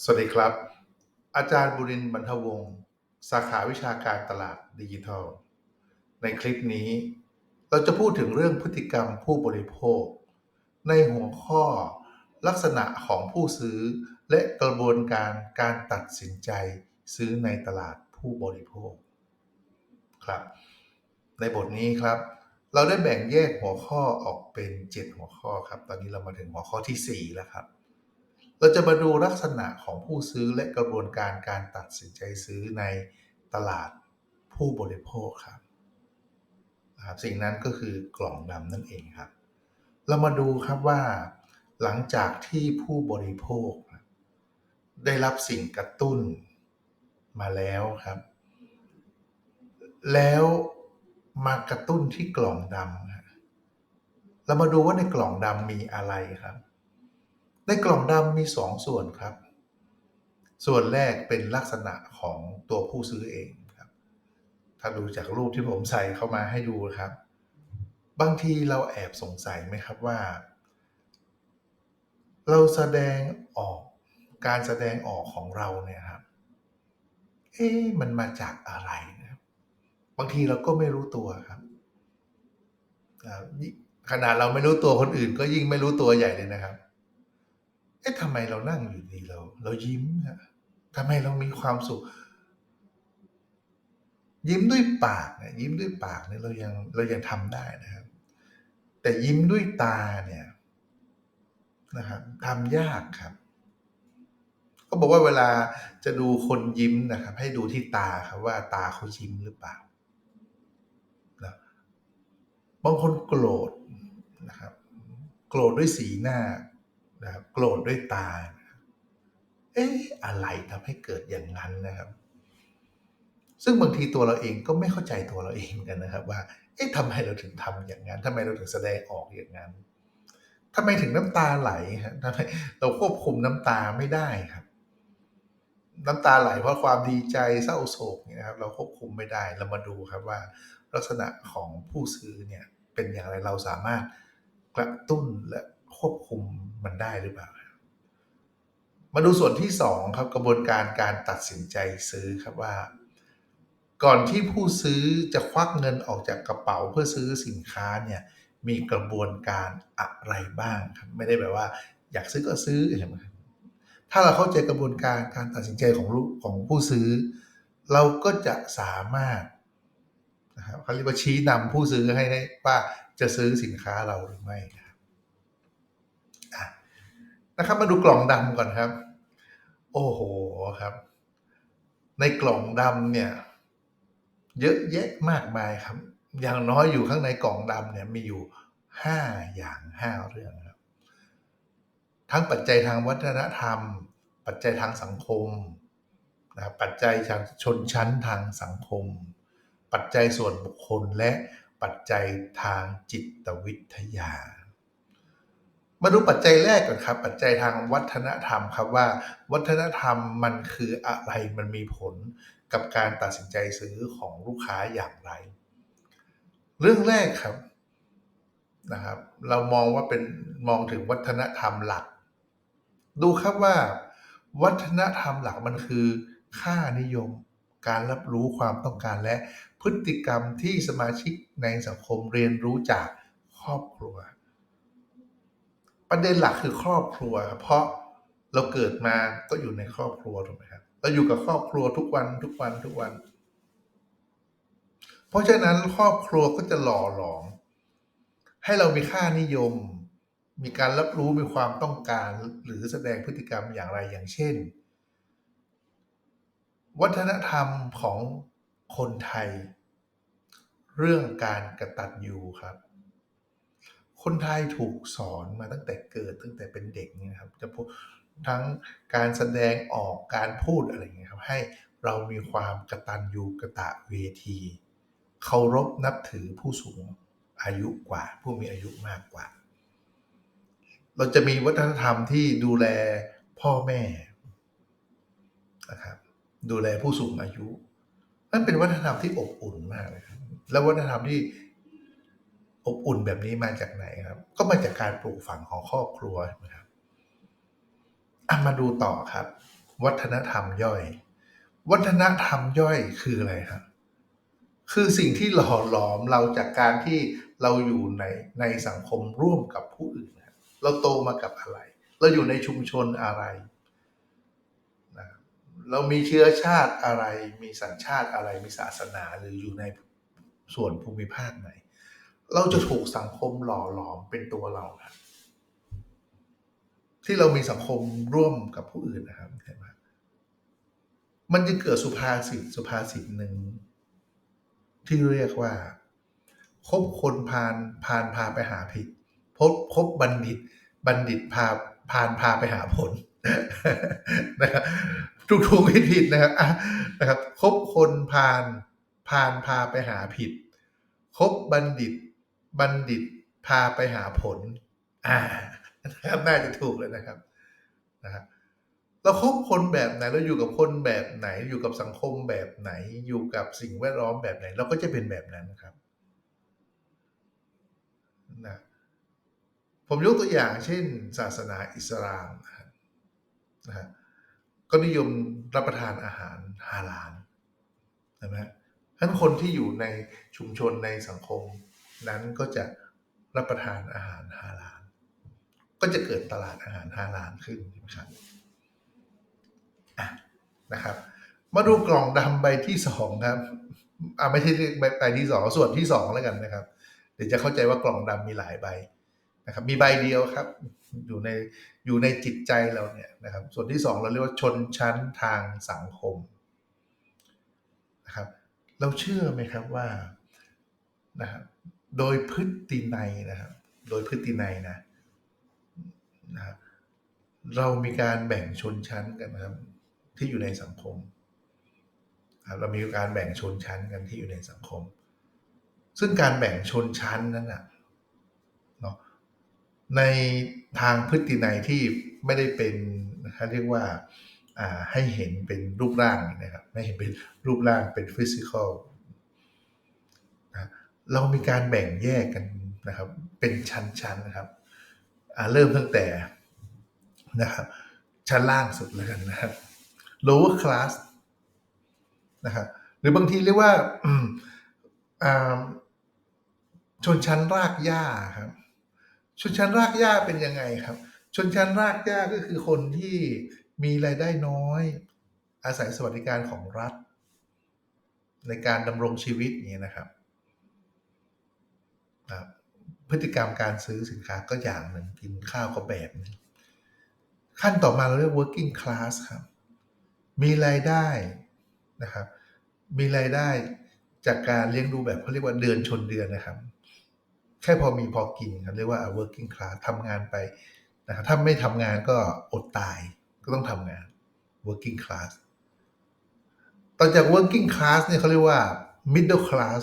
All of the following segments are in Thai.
สวัสดีครับ อาจารย์บุรินบรรทวงศ์สาขาวิชาการตลาดดิจิทัล ในคลิปนี้ เราจะพูดถึงเรื่องพฤติกรรมผู้บริโภค ในหัวข้อลักษณะของผู้ซื้อ และกระบวนการการตัดสินใจซื้อในตลาดผู้บริโภคครับ ในบทนี้ครับ เราได้แบ่งแยกหัวข้อออกเป็น 7 หัวข้อครับ ตอนนี้เรามาถึงหัวข้อทีสี่4 แล้วครับ เราจะมาดูลักษณะของผู้ซื้อและกระบวนการการตัดสินใจซื้อในตลาดผู้บริโภคครับครับสิ่งนั้นก็คือกล่องดำนั่นเองครับ เรามาดูครับว่า หลังจากที่ผู้บริโภค ได้รับสิ่งกระตุ้นมาแล้วครับ แล้วมากระตุ้นที่กล่องดำครับเรามาดูว่าในกล่องดำมีอะไรครับ ในกล่องดำมีสองส่วนครับ ส่วนแรกเป็นลักษณะของตัวผู้ซื้อเองครับ ถ้าดูจากรูปที่ผมใส่เข้ามาให้ดูครับ บางทีเราแอบสงสัยไหมครับว่า เราแสดงออกการแสดงออกของเราเนี่ยครับ เอ๊ะมันมาจากอะไรนะครับบางทีเราก็ไม่รู้ตัวครับขนาดเราไม่รู้ตัวคนอื่นก็ยิ่งไม่รู้ตัวใหญ่เลยนะครับ เอ๊ะทำไมเรานั่งอยู่ดีเรา เรายิ้มอะทำไมเรามีความสุข ยิ้มด้วยปากเนี่ยยิ้มด้วยปากเนี่ยเรายังเรายังทำได้นะครับ แต่ยิ้มด้วยตาเนี่ยนะครับทำยากครับก็บอกว่าเวลาจะดูคนยิ้มนะครับ ให้ดูที่ตาครับว่าตาเขายิ้มหรือเปล่านะบางคนโกรธนะครับ โกรธด้วยสีหน้า นะครับโกรธด้วยตา เอ๊ะอะไรทำให้เกิดอย่างนั้นนะครับ ซึ่งบางทีตัวเราเองก็ไม่เข้าใจตัวเราเองกันนะครับ ว่า เอ๊ะทำไมเราถึงทำอย่างนั้นทำไมเราถึงแสดงออกอย่างนั้นทำไมถึงน้ำตาไหลครับทำไมเราควบคุมน้ำตาไม่ได้ครับ น้ำตาไหลเพราะความดีใจเศร้าโศกเนี่ยนะครับ เราควบคุมไม่ได้เรามาดูครับว่า ลักษณะของผู้ซื้อเนี่ยเป็นอย่างไรเราสามารถกระตุ้นและ ควบคุมมันได้หรือเปล่ามาดูส่วนที่สองครับกระบวนการการตัดสินใจซื้อครับว่า ก่อนที่ผู้ซื้อจะควักเงินออกจากกระเป๋าเพื่อซื้อสินค้าเนี่ยมีกระบวนการอะไรบ้างครับไม่ได้แบบว่า อยากซื้อก็ซื้อใช่ไหมครับถ้าเราเข้าใจกระบวนการการตัดสินใจของลูกของผู้ซื้อ เราก็จะสามารถนะครับเขาเรียกว่าชี้นำผู้ซื้อให้ได้ว่าจะซื้อสินค้าเราหรือไม่ นะครับ มาดูกล่องดำก่อนครับ โอ้โหครับ ในกล่องดำเนี่ย เยอะแยะมากมายครับ อย่างน้อยอยู่ข้างในกล่องดำเนี่ยมีอยู่ห้าอย่างห้าเรื่องครับ ทั้งปัจจัยทางวัฒนธรรม ปัจจัยทางสังคมนะครับปัจจัยทางชนชั้นทางสังคม ปัจจัยส่วนบุคคลและปัจจัยทางจิตวิทยา มาดูปัจจัยแรกก่อนครับ ปัจจัยทางวัฒนธรรมครับว่า วัฒนธรรมมันคืออะไรมันมีผลกับการตัดสินใจซื้อของลูกค้าอย่างไร เรื่องแรกครับนะครับ เรามองว่าเป็นมองถึงวัฒนธรรมหลัก ดูครับว่า วัฒนธรรมหลักมันคือ ค่านิยม การรับรู้ความต้องการและพฤติกรรมที่สมาชิกในสังคมเรียนรู้จากครอบครัว ประเด็นหลักคือครอบครัวครับเพราะเราเกิดมาก็อยู่ในครอบครัวถูกไหมครับเราอยู่กับครอบครัวทุกวันทุกวันทุกวัน เพราะฉะนั้นครอบครัวก็จะหล่อหลอมให้เรามีค่านิยม มีการรับรู้มีความต้องการหรือแสดงพฤติกรรมอย่างไรอย่างเช่น วัฒนธรรมของคนไทย เรื่องการกระตันยูครับ คนไทยถูกสอนมาตั้งแต่เกิดตั้งแต่เป็นเด็กนี่ยครับจะพูดทั้งการแสดงออกการพูดอะไรเงี้ยครับให้เรามีความกระตัญญูกระตะเวทีเคารพนับถือผู้สูงอายุกว่า ผู้มีอายุมากกว่า เราจะมีวัฒนธรรมที่ดูแลพ่อแม่นะครับดูแลผู้สูงอายุนั่นเป็นวัฒนธรรมที่อบอุ่นมากเลยครับแล้ววัฒนธรรมที่ อบอุ่นแบบนี้มาจากไหนครับ ก็มาจากการปลูกฝังของครอบครัวนะครับอะมาดูต่อครับ วัฒนธรรมย่อย วัฒนธรรมย่อยคืออะไรครับคือสิ่งที่หล่อหลอมเราจากการที่เราอยู่ในในสังคมร่วมกับผู้อื่นนะครับเราโตมากับอะไร เราอยู่ในชุมชนอะไรนะเรามีเชื้อชาติอะไร มีสัญชาติอะไร มีศาสนาหรืออยู่ในส่วนภูมิภาคไหน เราจะถูกสังคมหล่อหลอมเป็นตัวเราครับที่เรามีสังคมร่วมกับผู้อื่นนะครับเห็นไหมมันจะเกิดสุภาษิตสุภาษิตหนึ่ง ที่เรียกว่า คบคนพาลพาลพาไปหาผิดพบคบบัณฑิต บัณฑิตพาพาลพาไปหาผลนะครับถูกถูกผิดผิดนะครับนะครับ คบคนพาลพาลพาไปหาผิด คบบัณฑิต บัณฑิตพาไปหาผล อ่านะครับน่าจะถูกเลยนะครับนะครับเราคบคนแบบไหนเราอยู่กับคนแบบไหน อยู่กับสังคมแบบไหน อยู่กับสิ่งแวดล้อมแบบไหน เราก็จะเป็นแบบนั้นนะครับนะผมยกตัวอย่างเช่น ศาสนาอิสลามนะครับนะฮะก็นิยมรับประทานอาหารฮาลาลใช่ไหมท่านคนที่อยู่ในชุมชนในสังคม นั้นก็จะรับประทานอาหารฮาลาลก็จะเกิดตลาดอาหารฮาลาลขึ้นนะครับนะครับ มาดูกล่องดำใบที่สองครับอ่าไม่ใช่ใบใบที่สองส่วนที่สองแล้วกันนะครับ เดี๋ยวจะเข้าใจว่ากล่องดำมีหลายใบนะครับ มีใบเดียวครับ อยู่ในอยู่ในจิตใจเราเนี่ยนะครับ ส่วนที่สองเราเรียกว่าชนชั้นทางสังคมนะครับ เราเชื่อไหมครับว่านะครับ โดยพฤตินัยนะครับ โดยพฤตินัยนะนะครับเรามีการแบ่งชนชั้นกันนะครับ ที่อยู่ในสังคมครับเรามีการแบ่งชนชั้นกันที่อยู่ในสังคม ซึ่งการแบ่งชนชั้นนั้นนะเนาะในทางพฤตินัยที่ไม่ได้เป็นนะครับเรียกว่าให้เห็นเป็นรูปร่างนะครับ ไม่เห็นเป็นรูปร่างเป็นฟิสิกอล เรามีการแบ่งแยกกันนะครับ เป็นชั้นๆนะครับเริ่มตั้งแต่นะครับ ชั้นล่างสุดแล้วกันนะครับ lower class นะครับหรือบางทีเรียกว่าชนชั้นรากหญ้าครับ ชนชั้นรากหญ้าเป็นยังไงครับ ชนชั้นรากหญ้าก็คือคนที่มีรายได้น้อย อาศัยสวัสดิการของรัฐ ในการดำรงชีวิตอย่างนี้นะครับ พฤติกรรมการซื้อสินค้าก็อย่างหนึ่งกินข้าวก็แบบหนึ่งขั้นต่อมาเราเรียก working class ครับ มีรายได้นะครับ มีรายได้จากการเลี้ยงดูแบบเขาเรียกว่าเดือนชนเดือนนะครับ แค่พอมีพอกินครับเรียกว่า working class ทำงานไปนะครับถ้าไม่ทำงานก็อดตายก็ต้องทำงาน working class ต่อจาก working class เนี่ยเขาเรียกว่า middle class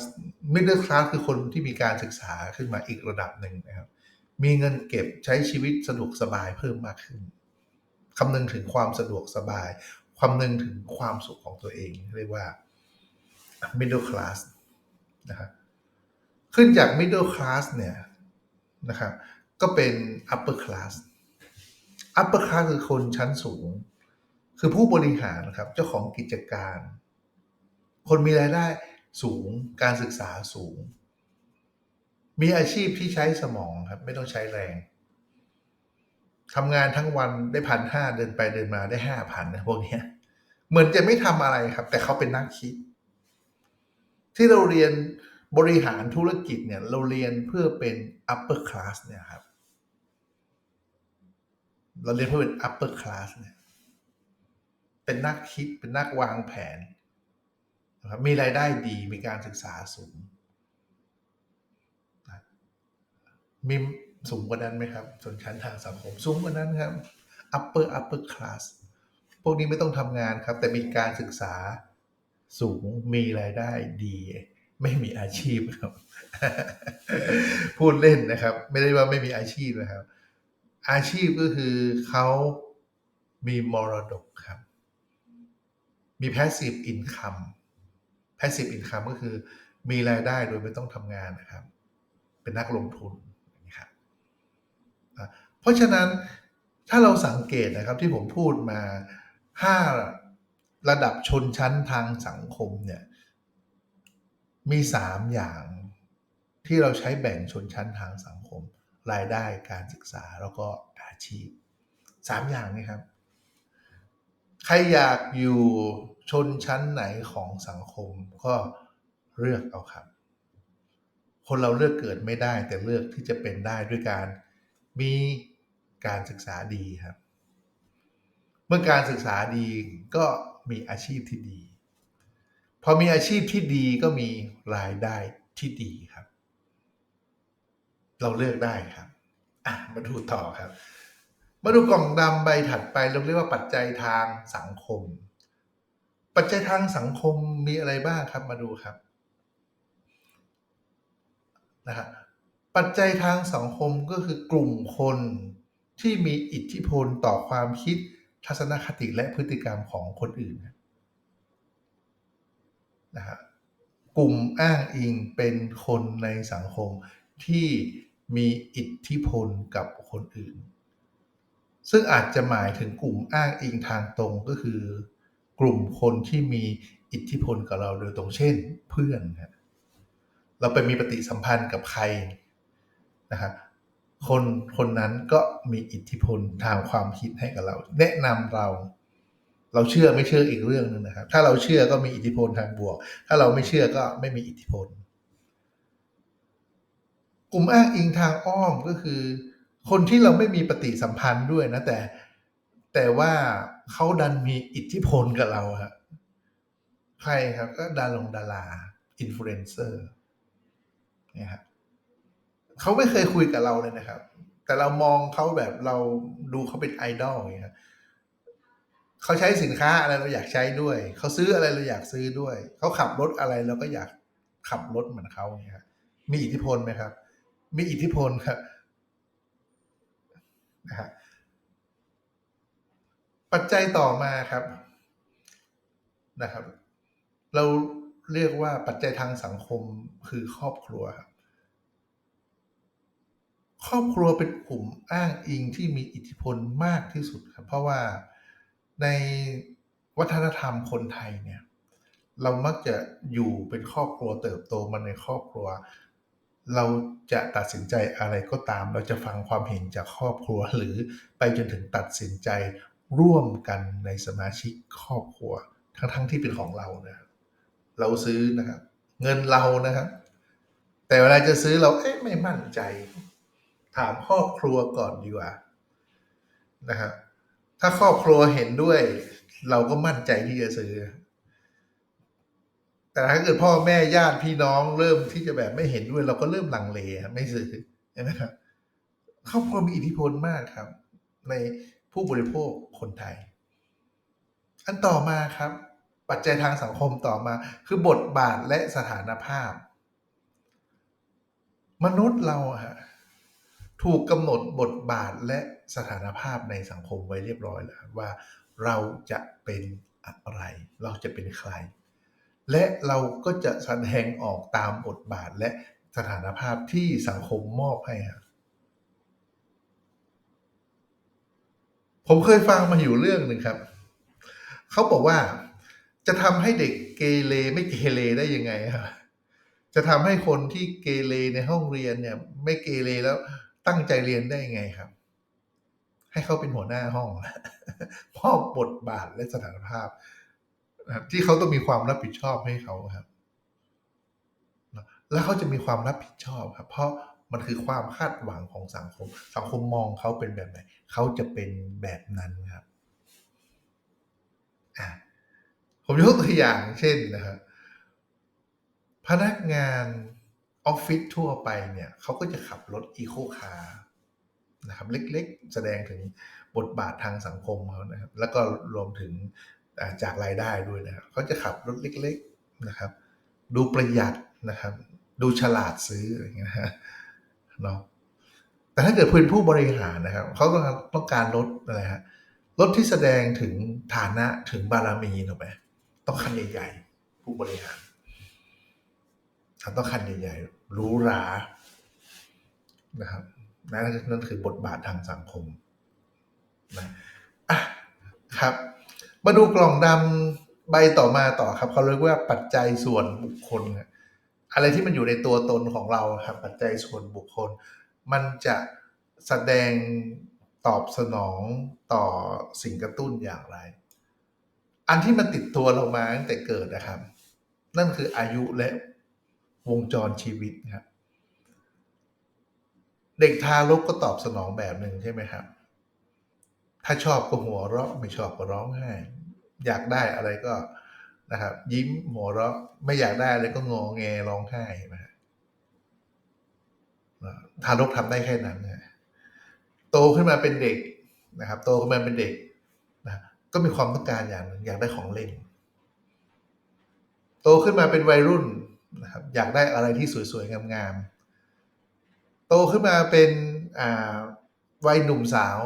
middle class คือคนที่มีการศึกษาขึ้นมาอีกระดับหนึ่งนะครับ มีเงินเก็บใช้ชีวิตสะดวกสบายเพิ่มมากขึ้นคำนึงถึงความสะดวกสบายคำนึงถึงความสุขของตัวเอง เรียกว่า middle class นะครับขึ้นจาก middle class เนี่ยนะครับก็เป็น upper class upper class คือคนชั้นสูง คือผู้บริหารนะครับ เจ้าของกิจการ คนมีรายได้ สูงการศึกษาสูง มีอาชีพที่ใช้สมองครับ ไม่ต้องใช้แรงทำงานทั้งวันได้พันห้าเดินไปเดินมาได้ห้าพันนะพวกนี้เหมือนจะไม่ทำอะไรครับ แต่เขาเป็นนักคิด ที่เราเรียนบริหารธุรกิจเนี่ย เราเรียนเพื่อเป็น upper class เนี่ยครับ เราเรียนเพื่อเป็น upper class เนี่ย เป็นนักคิดเป็นนักวางแผน นะครับมีรายได้ดีมีการศึกษาสูงมีสูงกว่านั้นไหมครับชนชั้นทางสังคมสูงกว่านั้นครับ upper upper class พวกนี้ไม่ต้องทำงานครับ แต่มีการศึกษาสูงมีรายได้ดี ไม่มีอาชีพครับ พูดเล่นนะครับ ไม่ได้ว่าไม่มีอาชีพนะครับ อาชีพก็คือเขามีมรดกครับ มี passive income passive income ก็คือมีรายได้โดยไม่ต้องทำงานนะครับ เป็นนักลงทุนนะครับเพราะฉะนั้นถ้าเราสังเกตนะครับที่ผมพูดมาห้าระดับชนชั้นทางสังคมเนี่ยมีสามอย่างที่เราใช้แบ่งชนชั้นทางสังคม รายได้การศึกษาแล้วก็อาชีพสามอย่างนี้ครับ ใครอยากอยู่ ชนชั้นไหนของสังคมก็เลือกเอาครับ คนเราเลือกเกิดไม่ได้แต่เลือกที่จะเป็นได้ด้วยการมีการศึกษาดีครับ เมื่อการศึกษาดีก็มีอาชีพที่ดี พอมีอาชีพที่ดีก็มีรายได้ที่ดีครับ เราเลือกได้ครับอะมาดูต่อครับ มาดูกล่องดำใบถัดไปเราเรียกว่าปัจจัยทางสังคม ปัจจัยทางสังคมมีอะไรบ้างครับมาดูครับนะฮะปัจจัยทางสังคมก็คือกลุ่มคนที่มีอิทธิพลต่อความคิดทัศนคติและพฤติกรรมของคนอื่นนะฮะกลุ่มอ้างอิงเป็นคนในสังคมที่มีอิทธิพลกับคนอื่น ซึ่งอาจจะหมายถึงกลุ่มอ้างอิงทางตรงก็คือ กลุ่มคนที่มีอิทธิพลกับเราโดยตรงเช่นเพื่อนครับเราไปมีปฏิสัมพันธ์กับใครนะครับคนคนนั้นก็มีอิทธิพลทางความคิดให้กับเรา แนะนำเรา เราเชื่อไม่เชื่ออีกเรื่องหนึ่งนะครับ ถ้าเราเชื่อก็มีอิทธิพลทางบวก ถ้าเราไม่เชื่อก็ไม่มีอิทธิพล กลุ่มอ้างอิงทางอ้อมก็คือ คนที่เราไม่มีปฏิสัมพันธ์ด้วยนะแต่ แต่ว่า เขาดันมีอิทธิพลกับเราครับใครครับก็ดาลงดาราอินฟลูเอนเซอร์เนี่ยครับเขาไม่เคยคุยกับเราเลยนะครับ แต่เรามองเขาแบบเราดูเขาเป็นไอดอลอย่างเงี้ยเขาใช้สินค้าอะไรเราอยากใช้ด้วย เขาซื้ออะไรเราอยากซื้อด้วย เขาขับรถอะไรเราก็อยากขับรถเหมือนเขาอย่างเงี้ยมีอิทธิพลไหมครับ มีอิทธิพลครับนะฮะ ปัจจัยต่อมาครับนะครับ เราเรียกว่าปัจจัยทางสังคมคือครอบครัวครับ ครอบครัวเป็นกลุ่มอ้างอิงที่มีอิทธิพลมากที่สุดครับ เพราะว่าในวัฒนธรรมคนไทยเนี่ย เรามักจะอยู่เป็นครอบครัวเติบโตมาในครอบครัว เราจะตัดสินใจอะไรก็ตาม เราจะฟังความเห็นจากครอบครัวหรือไปจนถึงตัดสินใจ ร่วมกันในสมาชิกครอบครัว ทั้งๆทที่เป็นของเรานะครับเราซื้อนะครับ เงินเรานะครับ แต่เวลาจะซื้อเราเอ๊ะไม่มั่นใจ ถามครอบครัวก่อนดีกว่านะครับถ้าครอบครัวเห็นด้วย เราก็มั่นใจที่จะซื้อ แต่ถ้าเกิดพ่อแม่ญาติพี่น้องเริ่มที่จะแบบไม่เห็นด้วย เราก็เริ่มลังเลไม่ซื้อใช่ไหมครับครอบครัวมีอิทธิพลมากครับ ใน ผู้บริโภคคนไทย อันต่อมาครับ ปัจจัยทางสังคมต่อมา คือบทบาทและสถานภาพ มนุษย์เราฮะถูกกำหนดบทบาทและสถานภาพในสังคมไว้เรียบร้อยแล้วว่าเราจะเป็นอะไร เราจะเป็นใคร และเราก็จะแสดงออกตามบทบาทและสถานภาพที่สังคมมอบให้ครับ ผมเคยฟังมาอยู่เรื่องหนึ่งครับ เขาบอกว่าจะทำให้เด็กเกเรไม่เกเรได้ยังไงครับจะทำให้คนที่เกเรในห้องเรียนเนี่ย ไม่เกเรแล้วตั้งใจเรียนได้ยังไงครับ ให้เขาเป็นหัวหน้าห้องมอบบทบาทและสถานภาพที่เขาต้องมีความรับผิดชอบให้เขาครับ แล้วเขาจะมีความรับผิดชอบครับ เพราะมันคือความคาดหวังของสังคม สังคมมองเขาเป็นแบบไหน เขาจะเป็นแบบนั้นครับผมยกตัวอย่างเช่นนะครับพนักงานออฟฟิศทั่วไปเนี่ยเขาก็จะขับรถอีโคคาร์นะครับเล็กๆ แสดงถึงบทบาททางสังคมเขานะครับแล้วก็รวมถึงจากรายได้ด้วยนะครับเขาจะขับรถเล็กๆนะครับ ดูประหยัดนะครับ ดูฉลาดซื้ออะไรเงี้ยเนาะ แต่ถ้าเกิดเป็นผู้บริหารนะครับเขาต้องต้องการรถอะไรฮะรถที่แสดงถึงฐานะถึงบารมีถูกไหมต้องคันใหญ่ๆ ผู้บริหารต้องคันใหญ่ๆหรูหรานะครับนั่นนั่นคือบทบาททางสังคมนะะครับ มาดูกล่องดำใบต่อมาต่อครับเขาเรียกว่าปัจจัยส่วนบุคคล อะไรที่มันอยู่ในตัวตนของเราครับ ปัจจัยส่วนบุคคล มันจะแสดงตอบสนองต่อสิ่งกระตุ้นอย่างไร อันที่มันติดตัวเรามาตั้งแต่เกิดนะครับ นั่นคืออายุและวงจรชีวิตครับ เด็กทารกก็ตอบสนองแบบหนึ่งใช่ไหมครับ ถ้าชอบก็หัวเราะไม่ชอบก็ร้องไห้ อยากได้อะไรก็นะครับ ยิ้มหัวเราะไม่อยากได้อะไรก็งอแงร้องไห้นะฮะ ทารกทำได้แค่นั้นนะโตขึ้นมาเป็นเด็กนะครับ โตขึ้นมาเป็นเด็กนะก็มีความต้องการอย่างหนึ่งอยากได้ของเล่น โตขึ้นมาเป็นวัยรุ่นนะครับ อยากได้อะไรที่สวยๆงามๆโตขึ้นมาเป็นวัยหนุ่มสาว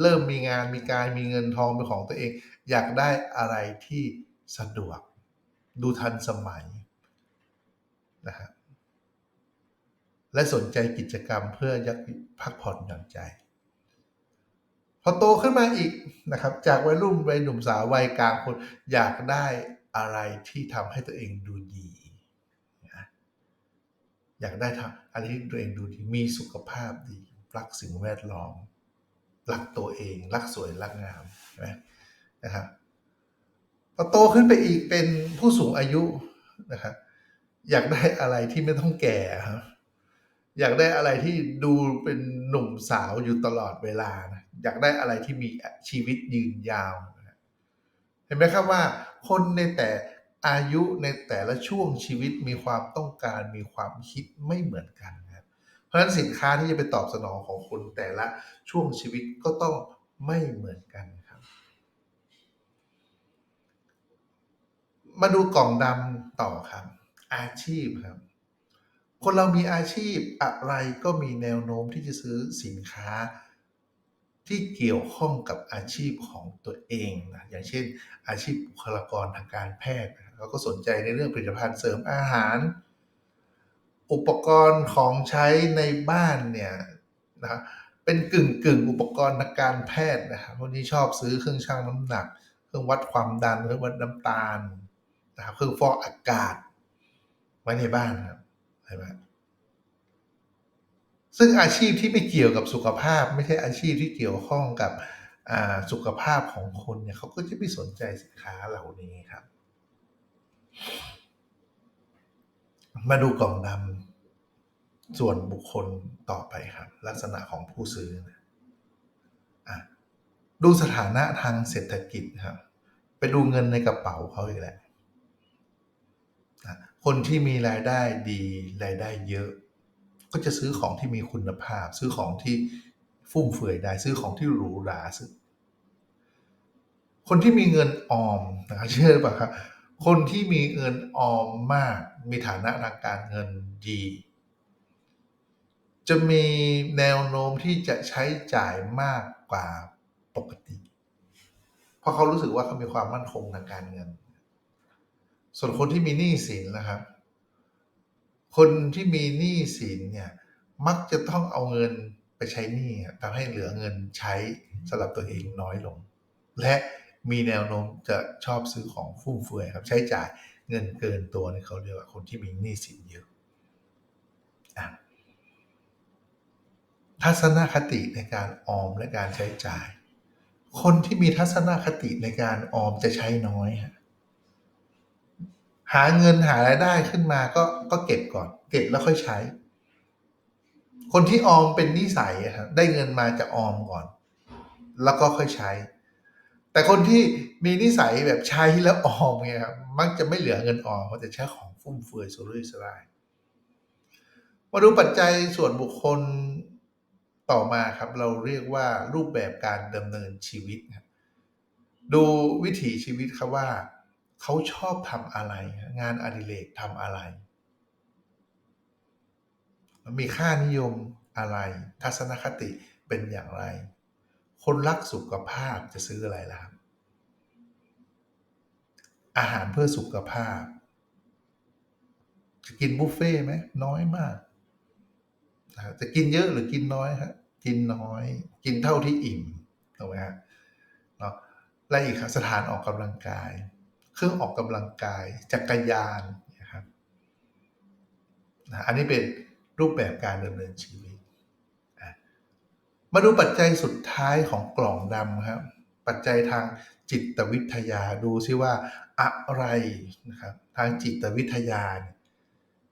เริ่มมีงานมีการมีเงินทองเป็นของตัวเอง อยากได้อะไรที่สะดวก ดูทันสมัยนะครับ และสนใจกิจกรรมเพื่อยักพักผ่อนหย่อนใจ พอโตขึ้นมาอีกนะครับ จากวัยรุ่นวัยหนุ่มสาววัยกลางคนอยากได้อะไรที่ทำให้ตัวเองดูดีอยากได้ทำอะไรที่ตัวเองดูดีมีสุขภาพดี รักสิ่งแวดล้อม รักตัวเอง รักสวยรักงามนะครับพอโตขึ้นไปอีกเป็นผู้สูงอายุนะครับอยากได้อะไรที่ไม่ต้องแก่ครับ อยากได้อะไรที่ดูเป็นหนุ่มสาวอยู่ตลอดเวลานะอยากได้อะไรที่มีชีวิตยืนยาวนะเห็นไหมครับว่า คนในแต่อายุในแต่ละช่วงชีวิตมีความต้องการมีความคิดไม่เหมือนกันครับเพราะฉะนั้นสินค้าที่จะไปตอบสนองของคนแต่ละช่วงชีวิตก็ต้องไม่เหมือนกันครับ มาดูกล่องดำต่อครับ อาชีพครับ คนเรามีอาชีพอะไรก็มีแนวโน้มที่จะซื้อสินค้า ที่เกี่ยวข้องกับอาชีพของตัวเองนะอย่างเช่น อาชีพบุคลากรทางการแพทย์เขาก็สนใจในเรื่องผลิตภัณฑ์เสริมอาหาร อุปกรณ์ของใช้ในบ้านเนี่ยนะเป็นกึ่งกึ่งอุปกรณ์ทางการแพทย์นะครับคนนี้ชอบซื้อเครื่องชั่งน้ำหนัก เครื่องวัดความดันเครื่องวัดน้ำตาลนะครับเครื่องฟอกอากาศไว้ในบ้านครับ ช่ไหมซึ่งอาชีพที่ไม่เกี่ยวกับสุขภาพ ไม่ใช่อาชีพที่เกี่ยวข้องกับสุขภาพของคนเนี่ยเขาก็จะไม่สนใจสินค้าเหล่านี้ครับ มาดูกล่องดำส่วนบุคคลต่อไปครับ ลักษณะของผู้ซื้อนะดูสถานะทางเศรษฐกิจครับ ไปดูเงินในกระเป๋าเขาอีกแหละ คนที่มีรายได้ดี รายได้เยอะ ก็จะซื้อของที่มีคุณภาพ ซื้อของที่ฟุ่มเฟือยได้ ซื้อของที่หรูหราซื้อคนที่มีเงินออมนะครับเชื่อป่ะครับคนที่มีเงินออมมาก มีฐานะทางการเงินดี จะมีแนวโน้มที่จะใช้จ่ายมากกว่าปกติ เพราะเขารู้สึกว่าเขามีความมั่นคงทางการเงิน ส่วนคนที่มีหนี้สินนะครับ คนที่มีหนี้สินเนี่ย มักจะต้องเอาเงินไปใช้หนี้ทำให้เหลือเงินใช้สำหรับตัวเองน้อยลง และมีแนวโน้มจะชอบซื้อของฟุ่มเฟือยครับ ใช้จ่ายเงินเกินตัวนี่เขาเรียกว่าคนที่มีหนี้สินเยอะทัศนคติในการออมและการใช้จ่าย คนที่มีทัศนคติในการออมจะใช้น้อยฮะ หาเงินหารายได้ขึ้นมาก็ก็เก็บก่อน เก็บแล้วค่อยใช้ คนที่ออมเป็นนิสัยครับได้เงินมาจะออมก่อน แล้วก็ค่อยใช้ แต่คนที่มีนิสัยแบบใช้แล้วออมไงครับมักจะไม่เหลือเงินออมเขาจะใช้ของฟุ่มเฟือยสุรุ่ยสุร่ายมาดูปัจจัยส่วนบุคคลต่อมาครับ เราเรียกว่ารูปแบบการดำเนินชีวิตดูวิถีชีวิตครับว่า เขาชอบทำอะไร งานอดิเรกทำอะไร มีค่านิยมอะไร ทัศนคติเป็นอย่างไร คนรักสุขภาพจะซื้ออะไรล่ะครับอาหารเพื่อสุขภาพ จะกินบุฟเฟ่ไหมน้อยมาก จะกินเยอะหรือกินน้อยฮะกินน้อย กินเท่าที่อิ่มถูกไหมฮะและอีกครับสถานออกกำลังกาย เครื่องออกกำลังกาย จักรยานนะครับอันนี้เป็นรูปแบบการดำเนินชีวิต มาดูปัจจัยสุดท้ายของกล่องดำครับ ปัจจัยทางจิตวิทยาดูซิว่าอะไรนะครับทางจิตวิทยา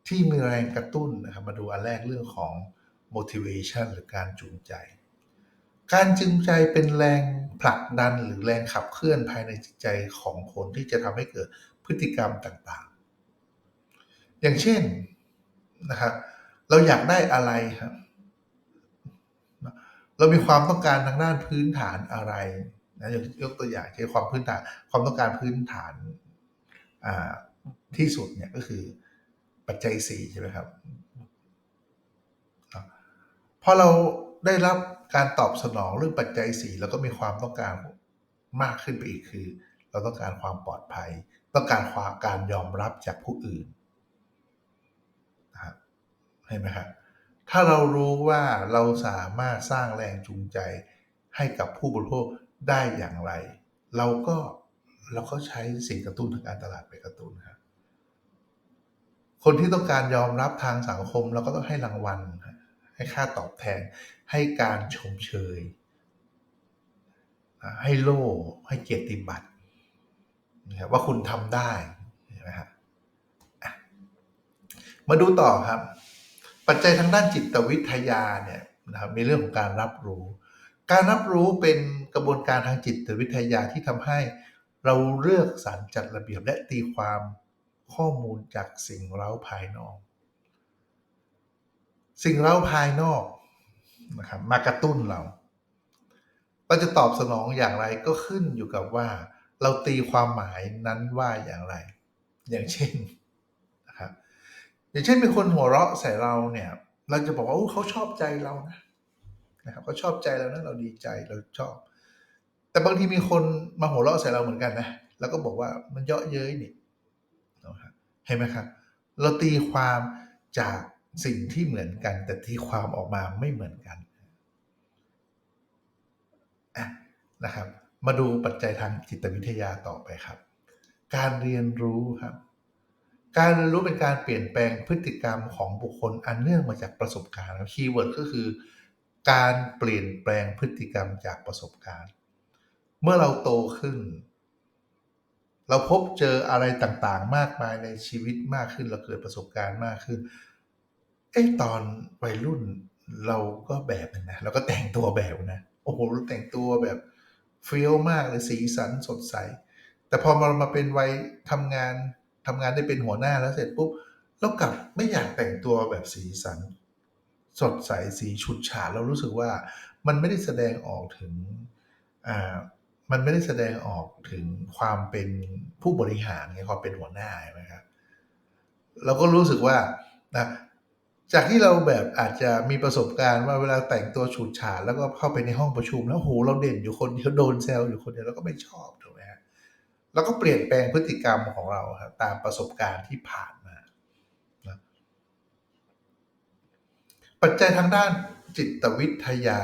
ที่มีแรงกระตุ้นนะครับมาดูอันแรกเรื่องของ motivation หรือการจูงใจ การจูงใจเป็นแรงผลักดันหรือแรงขับเคลื่อนภายในจิตใจของคนที่จะทำให้เกิดพฤติกรรมต่างๆ อย่างเช่นนะครับเราอยากได้อะไรครับ เรามีความต้องการทางด้านพื้นฐานอะไรนะยกตัวอย่างเช่นความพื้นฐาน ความต้องการพื้นฐานที่สุดเนี่ยก็คือปัจจัย4ใช่ไหมครับ พอเราได้รับ การตอบสนองเรื่องปัจจัย4แล้วก็มีความต้องการมากขึ้นไปอีกคือ เราต้องการความปลอดภัย ต้องการความการยอมรับจากผู้อื่นนะครับเห็นไหมครับถ้าเรารู้ว่าเราสามารถสร้างแรงจูงใจให้กับผู้บริโภคได้อย่างไร เราก็เราก็ใช้สิ่งกระตุ้นทางการตลาดไปกระตุ้นครับคนที่ต้องการยอมรับทางสังคมเราก็ต้องให้รางวัลให้ค่าตอบแทน ให้การชมเชย ให้โล่ให้เกียรติบัตรนะครับว่าคุณทำได้นะครับมาดูต่อครับ ปัจจัยทางด้านจิตวิทยาเนี่ยนะครับมีเรื่องของการรับรู้ การรับรู้เป็นกระบวนการทางจิตวิทยาที่ทำให้เราเลือกสรรจัดระเบียบและตีความข้อมูลจากสิ่งเร้าภายนอก สิ่งเร้าภายนอก นะครับมากระตุ้นเรา เราจะตอบสนองอย่างไรก็ขึ้นอยู่กับว่า เราตีความหมายนั้นว่าอย่างไร อย่างเช่นนะครับอย่างเช่นมีคนหัวเราะใส่เราเนี่ย เราจะบอกว่าเขาชอบใจเรานะนะครับเขาชอบใจเรานะเราดีใจเราชอบ แต่บางทีมีคนมาหัวเราะใส่เราเหมือนกันนะแล้วก็บอกว่ามันเยาะเย้ยนี่เห็นไหมครับ เราตีความจาก สิ่งที่เหมือนกัน แต่ตีความออกมาไม่เหมือนกันนะครับ มาดูปัจจัยทางจิตวิทยาต่อไปครับ การเรียนรู้ครับ การเรียนรู้เป็นการเปลี่ยนแปลงพฤติกรรมของบุคคลอันเนื่องมาจากประสบการณ์คีย์เวิร์ดก็คือ การเปลี่ยนแปลงพฤติกรรมจากประสบการณ์ เมื่อเราโตขึ้น เราพบเจออะไรต่างๆ มากมายในชีวิตมากขึ้น เราเกิดประสบการณ์มากขึ้น เอ้ตอนวัยรุ่นเราก็แบบนะเราก็แต่งตัวแบบนะ โอ้โหเราแต่งตัวแบบเฟี้ยวมากเลยสีสันสดใส แต่พอมามาเป็นวัยทำงานทำงานได้เป็นหัวหน้าแล้วเสร็จปุ๊บเรากลับไม่อยากแต่งตัวแบบสีสัน สดใสสีชุดฉาดเรารู้สึกว่ามันไม่ได้แสดงออกถึงอ่ามันไม่ได้แสดงออกถึงความเป็นผู้บริหารไงความเป็นหัวหน้าใช่ไหมครับเราก็รู้สึกว่านะ จากที่เราแบบอาจจะมีประสบการณ์ว่าเวลาแต่งตัวฉูดฉาดแล้วก็เข้าไปในห้องประชุม แล้วโหเราเด่นอยู่คนเดียวโดนแซวอยู่คนเดียวเราก็ไม่ชอบถูกไหมฮะแล้วก็เปลี่ยนแปลงพฤติกรรมของเราครับตามประสบการณ์ที่ผ่านมานะปัจจัยทางด้านจิตวิทยา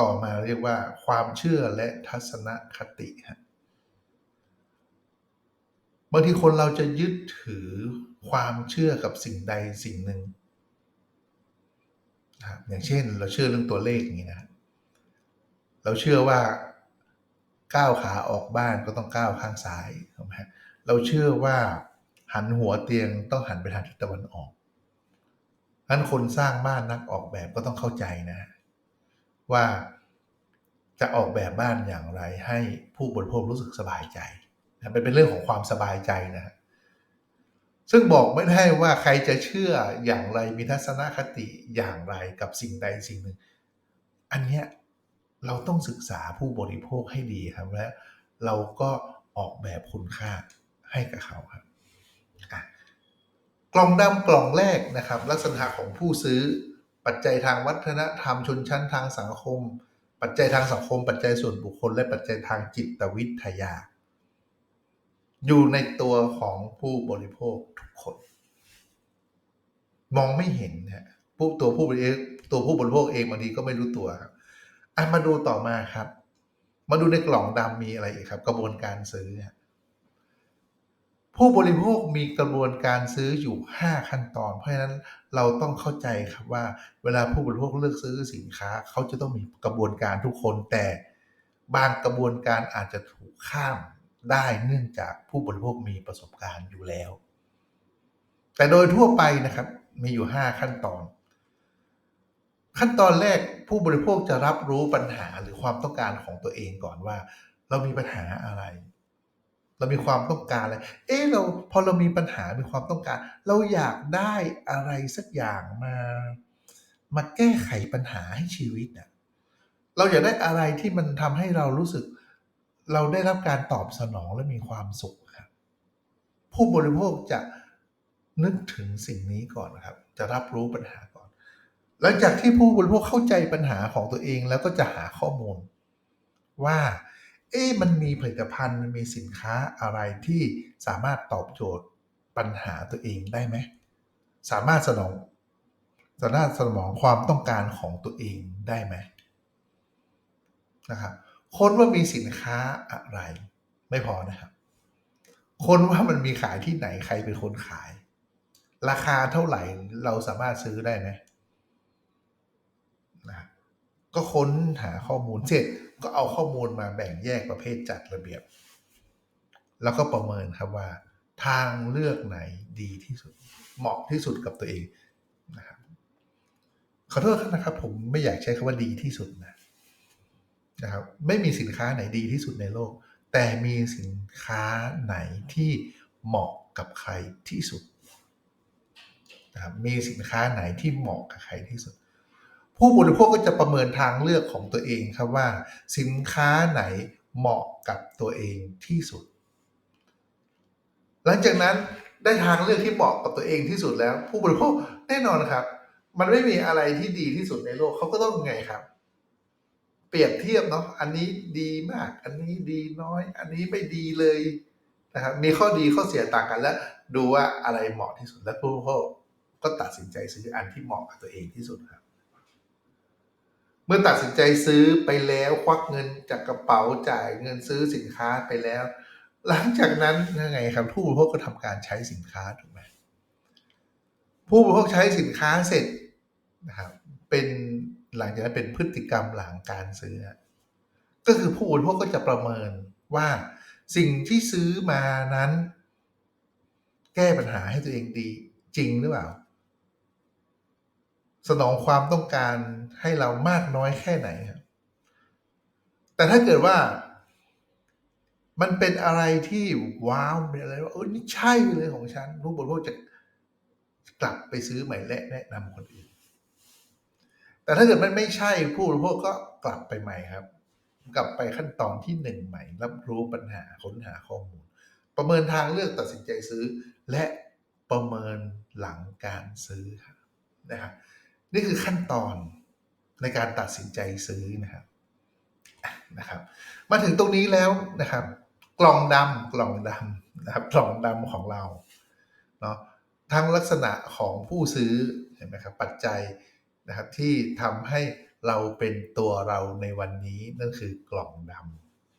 ต่อมาเรียกว่าความเชื่อและทัศนคติฮะบางทีคนเราจะยึดถือ ความเชื่อกับสิ่งใดสิ่งหนึ่งนะอย่างเช่น เราเชื่อเรื่องตัวเลขอย่างนี้นะ เราเชื่อว่าก้าวขาออกบ้านก็ต้องก้าวข้างซ้ายถูกไหมเราเชื่อว่าหันหัวเตียงต้องหันไปทางทิศตะวันออกนั้นคนสร้างบ้านนักออกแบบก็ต้องเข้าใจนะ ว่าจะออกแบบบ้านอย่างไรให้ผู้บริโภครู้สึกสบายใจนะเป็นเรื่องของความสบายใจนะ ซึ่งบอกไม่ได้ว่าใครจะเชื่ออย่างไรมีทัศนคติอย่างไรกับสิ่งใดสิ่งหนึ่ง อันนี้เราต้องศึกษาผู้บริโภคให้ดีครับและเราก็ออกแบบคุณค่าให้กับเขาครับกล่องดำกล่องแรกนะครับ ลักษณะของผู้ซื้อปัจจัยทางวัฒนธรรมชนชั้นทางสังคม ปัจจัยทางสังคม ปัจจัยส่วนบุคคล และปัจจัยทางจิตวิทยา อยู่ในตัวของผู้บริโภคทุกคน มองไม่เห็นฮะผู้ตัวผู้บริโภคตัวผู้บริโภคเองบางทีก็ไม่รู้ตัวครับอะมาดูต่อมาครับ มาดูในกล่องดำมีอะไรอีกครับ กระบวนการซื้อผู้บริโภคมีกระบวนการซื้ออยู่ 5 ขั้นตอน เพราะฉะนั้นเราต้องเข้าใจครับว่า เวลาผู้บริโภคเลือกซื้อสินค้า เขาจะต้องมีกระบวนการทุกคนแต่บางกระบวนการอาจจะถูกข้าม ได้เนื่องจากผู้บริโภคมีประสบการณ์อยู่แล้ว แต่โดยทั่วไปนะครับมีอยู่ 5 ขั้นตอน ขั้นตอนแรกผู้บริโภคจะรับรู้ปัญหาหรือความต้องการของตัวเองก่อนว่า เรามีปัญหาอะไร เรามีความต้องการอะไร เอ๊ะเราพอเรามีปัญหามีความต้องการ เราอยากได้อะไรสักอย่างมามาแก้ไขปัญหาให้ชีวิตเน่ะเราอยากได้อะไรที่มันทำให้เรารู้สึก เราได้รับการตอบสนองและมีความสุขครับผู้บริโภคจะนึกถึงสิ่งนี้ก่อนครับ จะรับรู้ปัญหาก่อน หลังจากที่ผู้บริโภคเข้าใจปัญหาของตัวเองแล้วก็จะหาข้อมูล ว่า เอ๊ะมันมีผลิตภัณฑ์มันมีสินค้าอะไรที่สามารถตอบโจทย์ปัญหาตัวเองได้ไหมสามารถสนองสามารถสนองความต้องการของตัวเองได้ไหมนะครับ ค้นว่ามีสินค้าอะไร ไม่พอนะครับ ค้นว่ามันมีขายที่ไหนใครเป็นคนขาย ราคาเท่าไหร่เราสามารถซื้อได้ไหมนะก็ค้นหาข้อมูลเสร็จก็เอาข้อมูลมาแบ่งแยกประเภทจัดระเบียบ แล้วก็ประเมินครับว่า ทางเลือกไหนดีที่สุดเหมาะที่สุดกับตัวเองนะครับขอโทษนะครับผมไม่อยากใช้คำว่าดีที่สุดนะ นะครับไม่มีสินค้าไหนดีที่สุดในโลก แต่มีสินค้าไหนที่เหมาะกับใครที่สุดนะครับมีสินค้าไหนที่เหมาะกับใครที่สุด ผู้บริโภคก็จะประเมินทางเลือกของตัวเองครับว่า สินค้าไหนเหมาะกับตัวเองที่สุด หลังจากนั้นได้ทางเลือกที่เหมาะกับตัวเองที่สุดแล้ว ผู้บริโภคแน่นอนครับ มันไม่มีอะไรที่ดีที่สุดในโลกเขาก็ต้องไงครับ เปรียบเทียบเนาะอันนี้ดีมาก อันนี้ดีน้อย อันนี้ไม่ดีเลยนะครับมีข้อดีข้อเสียต่างกันแล้วดูว่าอะไรเหมาะที่สุดและผู้บริโภคก็ตัดสินใจซื้ออันที่เหมาะกับตัวเองที่สุดครับ เมื่อตัดสินใจซื้อไปแล้วควักเงินจากกระเป๋าจ่ายเงินซื้อสินค้าไปแล้ว หลังจากนั้นยังไงครับ ผู้บริโภคก็ทำการใช้สินค้าถูกไหมผู้บริโภคใช้สินค้าเสร็จนะครับเป็น หลังจากนั้นเป็นพฤติกรรมหลังการซื้อ ก็คือผู้บริโภคก็จะประเมินว่าสิ่งที่ซื้อมานั้น แก้ปัญหาให้ตัวเองดีจริงหรือเปล่า สนองความต้องการให้เรามากน้อยแค่ไหนครับแต่ถ้าเกิดว่ามันเป็นอะไรที่ว้าวเป็นอะไรว่าเออนี่ใช่เลยของฉันผู้บริโภคจะกลับไปซื้อใหม่และแนะนำคนอื่น แต่ถ้าเกิดมันไม่ใช่ผู้บริโภคก็กลับไปใหม่ครับ กลับไปขั้นตอนที่หนึ่งใหม่ รับรู้ปัญหาค้นหาข้อมูล ประเมินทางเลือกตัดสินใจซื้อ และประเมินหลังการซื้อนะครับนี่คือขั้นตอนในการตัดสินใจซื้อนะครับนะครับ มาถึงตรงนี้แล้วนะครับ กล่องดำกล่องดำนะครับ กล่องดำของเราเนาะทั้งลักษณะของผู้ซื้อเห็นไหมครับ ปัจจัย นะครับที่ทำให้เราเป็นตัวเราในวันนี้นั่นคือกล่องด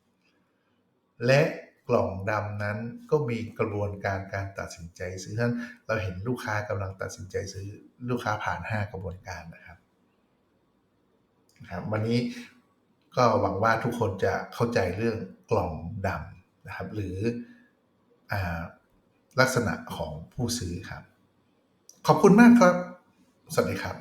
ำและกล่องดำนั้นก็มีกระบวนการการตัดสินใจซื้อท่านเราเห็นลูกค้ากำลังตัดสินใจซื้อลูกค้าผ่าน 5 กระบวนการนะครับนะครับวันนี้ก็หวังว่าทุกคนจะเข้าใจเรื่องกล่องดำนะครับ หรืออลักษณะของผู้ซื้อครับ ขอบคุณมากครับ สวัสดีครับ